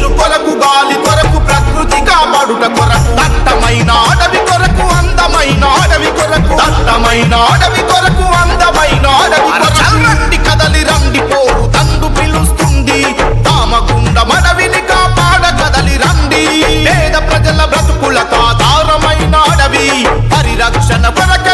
నీరు కొరకు గాలి కొరకు ప్రకృతి కాపాడుట కొరకు. దట్టమైన అడవి కొరకు అందమైన అడవి కొరకు. దట్టమైన అడవి కొరకు అందమైన అడవి రండి కదలి రండి పోరు తండు పిలుస్తుంది. తామకుండ మనవిని కాపాడ కదలి రండి. పేద ప్రజల బ్రతుకుల కాధారమైన అడవి. పరిరక్షణ కొరకు